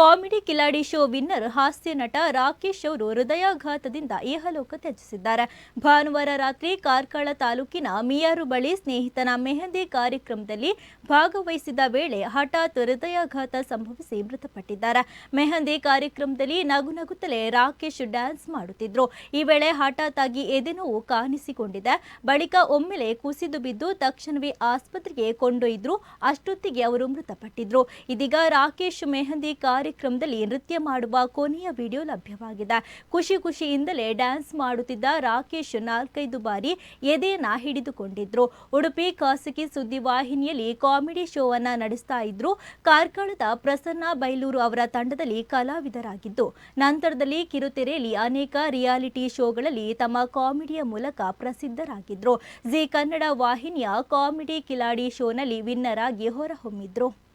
Comedy Kiladi show winner, ಹಾಸ್ಯ ನಟ ರಾಕೇಶ್ ಅವರು ಹೃದಯಾಘಾತದಿಂದ ಇಹಲೋಕ ತ್ಯಜಿಸಿದ್ದಾರೆ. ಭಾನುವಾರ ರಾತ್ರಿ ಕಾರ್ಕಳ ತಾಲೂಕಿನ ಮಿಯಾರು ಬಳಿ ಸ್ನೇಹಿತನ ಮೆಹಂದಿ ಕಾರ್ಯಕ್ರಮದಲ್ಲಿ ಭಾಗವಹಿಸಿದ ವೇಳೆ ಹಠಾತ್ ಹೃದಯಾಘಾತ ಸಂಭವಿಸಿ ಮೃತಪಟ್ಟಿದ್ದಾರೆ. ಮೆಹಂದಿ ಕಾರ್ಯಕ್ರಮದಲ್ಲಿ ನಗು ನಗುತ್ತಲೇ ರಾಕೇಶ್ ಡ್ಯಾನ್ಸ್ ಮಾಡುತ್ತಿದ್ರು. ಈ ವೇಳೆ ಹಠಾತ್ ಆಗಿ ಎದೆನೋವು ಕಾಣಿಸಿಕೊಂಡಿದೆ. ಬಳಿಕ ಒಮ್ಮೆಲೆ ಕುಸಿದು ಬಿದ್ದು ತಕ್ಷಣವೇ ಆಸ್ಪತ್ರೆಗೆ ಕೊಂಡೊಯ್ದ್ರು. ಅಷ್ಟೊತ್ತಿಗೆ ಅವರು ಮೃತಪಟ್ಟಿದ್ರು. ಇದೀಗ ರಾಕೇಶ್ ಮೆಹಂದಿ ಕಾರ್ಯಕ್ರಮದಲ್ಲಿ ನೃತ್ಯ ಮಾಡುವ ಕೊನೆಯ ವಿಡಿಯೋ ಲಭ್ಯವಾಗಿದೆ. ಖುಷಿ ಖುಷಿಯಿಂದಲೇ ಡ್ಯಾನ್ಸ್ ಮಾಡುತ್ತಿದ್ದ ರಾಕೇಶ್ ನಾಲ್ಕೈದು ಬಾರಿ ಎದೆಯನ್ನ ಹಿಡಿದುಕೊಂಡಿದ್ರು. ಉಡುಪಿ ಖಾಸಗಿ ಸುದ್ದಿವಾಹಿನಿಯಲ್ಲಿ ಕಾಮಿಡಿ ಶೋವನ್ನ ನಡೆಸ್ತಾ ಇದ್ರು. ಕಾರ್ಕಳದ ಪ್ರಸನ್ನ ಬೈಲೂರು ಅವರ ತಂಡದಲ್ಲಿ ಕಲಾವಿದರಾಗಿದ್ದು, ನಂತರದಲ್ಲಿ ಕಿರುತೆರೆಯಲ್ಲಿ ಅನೇಕ ರಿಯಾಲಿಟಿ ಶೋಗಳಲ್ಲಿ ತಮ್ಮ ಕಾಮಿಡಿಯ ಮೂಲಕ ಪ್ರಸಿದ್ಧರಾಗಿದ್ರು. ಜಿ ಕನ್ನಡ ವಾಹಿನಿಯ ಕಾಮಿಡಿ ಕಿಲಾಡಿ ಶೋನಲ್ಲಿ ವಿನ್ನರ್ ಆಗಿ ಹೊರಹೊಮ್ಮಿದ್ರು.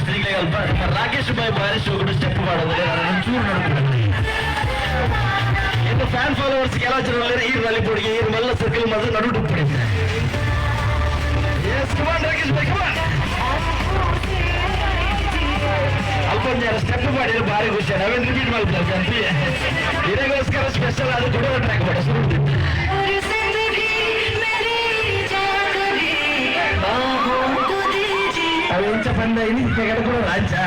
ಎಲ್ಲಿ ರಿಕ್ವೆಸ್ಟ್ ಈಗಲೇ ಅಲ್ಪ ನಮ್ಮ ರಾಕೇಶ್ ಬಾಯ್ ಬಾರಿಶ್ ಹೋಗ್ಬಿಟ್ಟು ಸ್ಟೆಪ್ ಮಾಡೋದ್ರೆ ನಾನು ಒಂಚೂರು ನೋಡ್ಬಿಟ್ಟು ಇನ್ನು ಫ್ಯಾನ್ ಫಾಲೋವರ್ಸ್ ಕೆಲವು ಜನ ಈ ರ್ಯಾಲಿ ಬೋರ್ಡ್ಗೆ ಈ ಮಲ್ಲ ಸರ್ಕಲ್ ಮಾಡಿದ್ರೆ ನಡು ಡುಪ್ಪಡಿ ಎಸ್ ಕಮಾನ್ ರಾಕೇಶ್ ಬಾಯ್ ಕಮಾನ್ ಅಲ್ಪೊಂದು ಜನ ಸ್ಟೆಪ್ ಮಾಡಿದ್ರೆ ಭಾರಿ ಖುಷಿ ನಾವೇನು ರಿಪೀಟ್ ಮಾಡ್ಬಿಡ್ತಾರೆ ಇದಕ್ಕೋಸ್ಕರ ಸ್ಪೆಷಲ್ ಅದು ಕೊಡೋ ಟ್ರ್ಯಾಕ್ ಮಾಡಿ ಶುರು అవేం చెప్పండి అయినా ఇక్కడ కూడా రాజా.